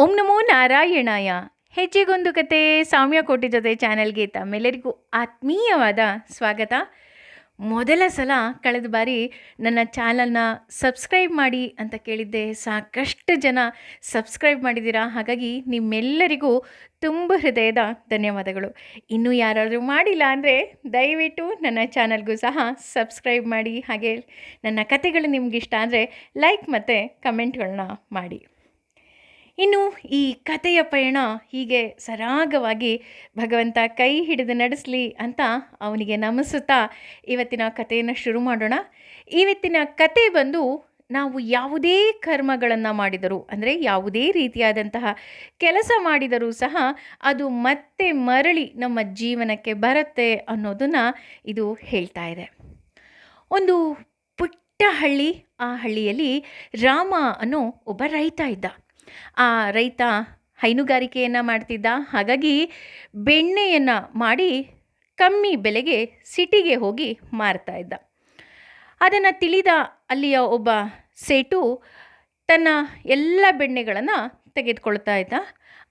ಓಂ ನಮೋ ನಾರಾಯಣಾಯ. ಹೆಜ್ಜೆಗೊಂದು ಕತೆ ಸಾಮ್ಯ ಕೋಟಿ ಜೊತೆ ಚಾನೆಲ್ಗೆ ತಮ್ಮೆಲ್ಲರಿಗೂ ಆತ್ಮೀಯವಾದ ಸ್ವಾಗತ. ಮೊದಲ ಸಲ ಕಳೆದ ಬಾರಿ ನನ್ನ ಚಾನಲ್ನ ಸಬ್ಸ್ಕ್ರೈಬ್ ಮಾಡಿ ಅಂತ ಕೇಳಿದ್ದೆ ಸಾಕಷ್ಟು ಜನ ಸಬ್ಸ್ಕ್ರೈಬ್ ಮಾಡಿದ್ದೀರಾ? ಹಾಗಾಗಿ ನಿಮ್ಮೆಲ್ಲರಿಗೂ ತುಂಬ ಹೃದಯದ ಧನ್ಯವಾದಗಳು. ಇನ್ನೂ ಯಾರಾದರೂ ಮಾಡಿಲ್ಲ ಅಂದರೆ ದಯವಿಟ್ಟು ನನ್ನ ಚಾನಲ್ಗೂ ಸಹ ಸಬ್ಸ್ಕ್ರೈಬ್ ಮಾಡಿ. ಹಾಗೆ ನನ್ನ ಕತೆಗಳು ನಿಮಗಿಷ್ಟ ಅಂದರೆ ಲೈಕ್ ಮತ್ತು ಕಮೆಂಟ್ಗಳನ್ನ ಮಾಡಿ. ಇನ್ನು ಈ ಕಥೆಯ ಪಯಣ ಹೀಗೆ ಸರಾಗವಾಗಿ ಭಗವಂತ ಕೈ ಹಿಡಿದು ನಡೆಸಲಿ ಅಂತ ಅವನಿಗೆ ನಮಿಸುತ್ತಾ ಇವತ್ತಿನ ಕಥೆಯನ್ನು ಶುರು ಮಾಡೋಣ. ಇವತ್ತಿನ ಕತೆ ಬಂದು ನಾವು ಯಾವುದೇ ಕರ್ಮಗಳನ್ನು ಮಾಡಿದರೂ, ಅಂದರೆ ಯಾವುದೇ ರೀತಿಯಾದಂತಹ ಕೆಲಸ ಮಾಡಿದರೂ ಸಹ ಅದು ಮತ್ತೆ ಮರಳಿ ನಮ್ಮ ಜೀವನಕ್ಕೆ ಬರುತ್ತೆ ಅನ್ನೋದನ್ನು ಇದು ಹೇಳ್ತಾ ಇದೆ. ಒಂದು ಪುಟ್ಟ ಹಳ್ಳಿ, ಆ ಹಳ್ಳಿಯಲ್ಲಿ ರಾಮ ಅನ್ನೋ ಒಬ್ಬ ರೈತ ಇದ್ದ. ಆ ರೈತ ಹೈನುಗಾರಿಕೆಯನ್ನು ಮಾಡ್ತಿದ್ದ. ಹಾಗಾಗಿ ಬೆಣ್ಣೆಯನ್ನು ಮಾಡಿ ಕಮ್ಮಿ ಬೆಲೆಗೆ ಸಿಟಿಗೆ ಹೋಗಿ ಮಾರ್ತಾ ಇದ್ದ. ಅದನ್ನು ತಿಳಿದ ಅಲ್ಲಿಯ ಒಬ್ಬ ಸೇಟು ತನ್ನ ಎಲ್ಲ ಬೆಣ್ಣೆಗಳನ್ನು ತೆಗೆದುಕೊಳ್ತಾ ಇದ್ದ.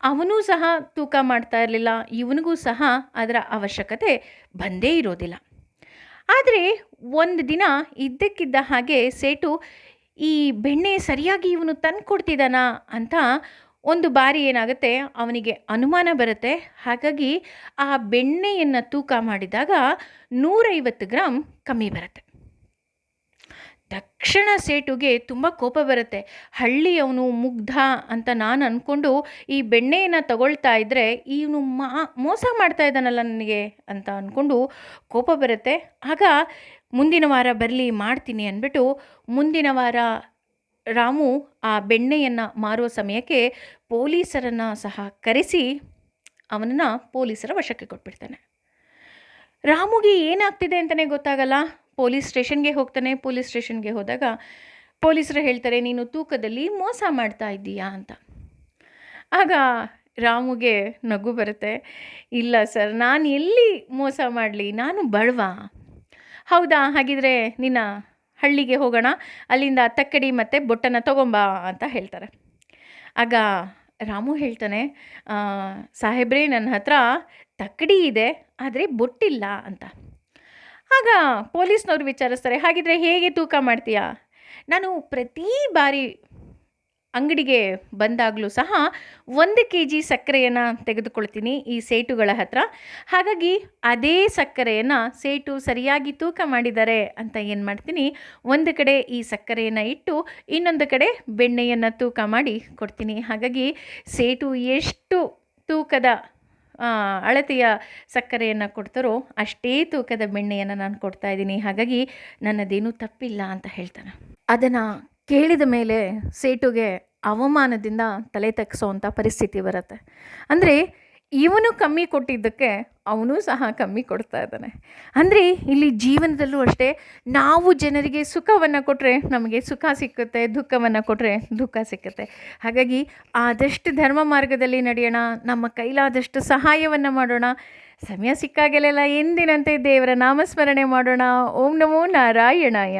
ಅವನೂ ಸಹ ತೂಕ ಮಾಡ್ತಾ ಇರಲಿಲ್ಲ. ಇವನಿಗೂ ಸಹ ಅದರ ಅವಶ್ಯಕತೆ ಬಂದೇ ಇರೋದಿಲ್ಲ. ಆದರೆ ಒಂದು ದಿನ ಇದ್ದಕ್ಕಿದ್ದ ಹಾಗೆ ಸೇಟು ಈ ಬೆಣ್ಣೆ ಸರಿಯಾಗಿ ಇವನು ತಂದು ಕೊಡ್ತಿದ್ದಾನಾ ಅಂತ ಒಂದು ಬಾರಿ ಏನಾಗುತ್ತೆ, ಅವನಿಗೆ ಅನುಮಾನ ಬರುತ್ತೆ. ಹಾಗಾಗಿ ಆ ಬೆಣ್ಣೆಯನ್ನು ತೂಕ ಮಾಡಿದಾಗ ನೂರೈವತ್ತು ಗ್ರಾಮ್ ಕಮ್ಮಿ ಬರುತ್ತೆ. ತಕ್ಷಣ ಸೇಟುಗೆ ತುಂಬ ಕೋಪ ಬರುತ್ತೆ. ಹಳ್ಳಿಯವನು ಮುಗ್ಧ ಅಂತ ನಾನು ಅಂದ್ಕೊಂಡು ಈ ಬೆಣ್ಣೆಯನ್ನು ತಗೊಳ್ತಾ ಇದ್ದರೆ ಇವನು ಮಾ ಮೋಸ ಮಾಡ್ತಾ ಇದ್ದಾನಲ್ಲ ನನಗೆ ಅಂತ ಅಂದ್ಕೊಂಡು ಕೋಪ ಬರುತ್ತೆ. ಆಗ ಮುಂದಿನ ವಾರ ಬರಲಿ ಮಾಡ್ತೀನಿ ಅಂದ್ಬಿಟ್ಟು ಮುಂದಿನ ವಾರ ರಾಮು ಆ ಬೆಣ್ಣೆಯನ್ನು ಮಾರುವ ಸಮಯಕ್ಕೆ ಪೊಲೀಸರನ್ನು ಸಹ ಕರೆಸಿ ಅವನನ್ನು ಪೊಲೀಸರ ವಶಕ್ಕೆ ಕೊಟ್ಬಿಡ್ತಾನೆ. ರಾಮುಗೆ ಏನಾಗ್ತಿದೆ ಅಂತಲೇ ಗೊತ್ತಾಗಲ್ಲ. ಪೊಲೀಸ್ ಸ್ಟೇಷನ್ಗೆ ಹೋಗ್ತಾನೆ. ಪೊಲೀಸ್ ಸ್ಟೇಷನ್ಗೆ ಹೋದಾಗ ಪೊಲೀಸರು ಹೇಳ್ತಾರೆ, ನೀನು ತೂಕದಲ್ಲಿ ಮೋಸ ಮಾಡ್ತಾ ಇದ್ದೀಯಾ? ಅಂತ. ಆಗ ರಾಮುಗೆ ನಗು ಬರುತ್ತೆ, ಇಲ್ಲ ಸರ್, ನಾನು ಎಲ್ಲಿ ಮೋಸ ಮಾಡಲಿ? ನಾನು ಬಡವ? ಹೌದಾ? ಹಾಗಿದ್ರೆ ನಿನ್ನ ಹಳ್ಳಿಗೆ ಹೋಗೋಣ. ಅಲ್ಲಿಂದ ತಕ್ಕಡಿ ಮತ್ತು ಬೊಟ್ಟನ್ನು ತಗೊಂಬಾ ಅಂತ ಹೇಳ್ತಾರೆ. ಆಗ ರಾಮು ಹೇಳ್ತಾನೆ ಸಾಹೇಬ್ರೆ, ನನ್ನ ಹತ್ರ ತಕ್ಕಡಿ ಇದೆ, ಆದರೆ ಬೊಟ್ಟಿಲ್ಲ ಅಂತ. ಆಗ ಪೊಲೀಸ್ನವ್ರು ವಿಚಾರಿಸ್ತಾರೆ, ಹಾಗಿದ್ರೆ ಹೇಗೆ ತೂಕ ಮಾಡ್ತೀಯಾ? ನಾನು ಪ್ರತಿ ಬಾರಿ ಅಂಗಡಿಗೆ ಬಂದಾಗಲೂ ಸಹ ಒಂದು ಕೆ ಜಿ ಸಕ್ಕರೆಯನ್ನು ತೆಗೆದುಕೊಳ್ತೀನಿ ಈ ಸೇಟುಗಳ ಹತ್ರ. ಹಾಗಾಗಿ ಅದೇ ಸಕ್ಕರೆಯನ್ನು ಸೇಟು ಸರಿಯಾಗಿ ತೂಕ ಮಾಡಿದ್ದಾರೆ ಅಂತ ಏನು ಮಾಡ್ತೀನಿ, ಒಂದು ಕಡೆ ಈ ಸಕ್ಕರೆಯನ್ನು ಇಟ್ಟು ಇನ್ನೊಂದು ಕಡೆ ಬೆಣ್ಣೆಯನ್ನು ತೂಕ ಮಾಡಿ ಕೊಡ್ತೀನಿ. ಹಾಗಾಗಿ ಸೇಟು ಎಷ್ಟು ತೂಕದ ಅಳತೆಯ ಸಕ್ಕರೆಯನ್ನು ಕೊಡ್ತಾರೋ ಅಷ್ಟೇ ತೂಕದ ಬೆಣ್ಣೆಯನ್ನು ನಾನು ಕೊಡ್ತಾ ಇದ್ದೀನಿ. ಹಾಗಾಗಿ ನನ್ನದೇನೂ ತಪ್ಪಿಲ್ಲ ಅಂತ ಹೇಳ್ತಾನೆ. ಅದನ್ನು ಕೇಳಿದ ಮೇಲೆ ಸೇಟುಗೆ ಅವಮಾನದಿಂದ ತಲೆ ತಗ್ಸೋವಂಥ ಪರಿಸ್ಥಿತಿ ಬರುತ್ತೆ. ಅಂದರೆ ಇವನು ಕಮ್ಮಿ ಕೊಟ್ಟಿದ್ದಕ್ಕೆ ಅವನು ಸಹ ಕಮ್ಮಿ ಕೊಡ್ತಾ ಇದ್ದಾನೆ. ಅಂದರೆ ಇಲ್ಲಿ ಜೀವನದಲ್ಲೂ ಅಷ್ಟೇ ನಾವು ಜನರಿಗೆ ಸುಖವನ್ನು ಕೊಟ್ಟರೆ ನಮಗೆ ಸುಖ ಸಿಕ್ಕುತ್ತೆ, ದುಃಖವನ್ನು ಕೊಟ್ಟರೆ ದುಃಖ ಸಿಕ್ಕುತ್ತೆ. ಹಾಗಾಗಿ ಆದಷ್ಟು ಧರ್ಮ ಮಾರ್ಗದಲ್ಲಿ ನಡೆಯೋಣ, ನಮ್ಮ ಕೈಲಾದಷ್ಟು ಸಹಾಯವನ್ನು ಮಾಡೋಣ. ಸಮಯ ಸಿಕ್ಕಾಗಲೆಲ್ಲ ಎಂದಿನಂತೆ ದೇವರ ನಾಮಸ್ಮರಣೆ ಮಾಡೋಣ. ಓಂ ನಮೋ ನಾರಾಯಣಾಯ.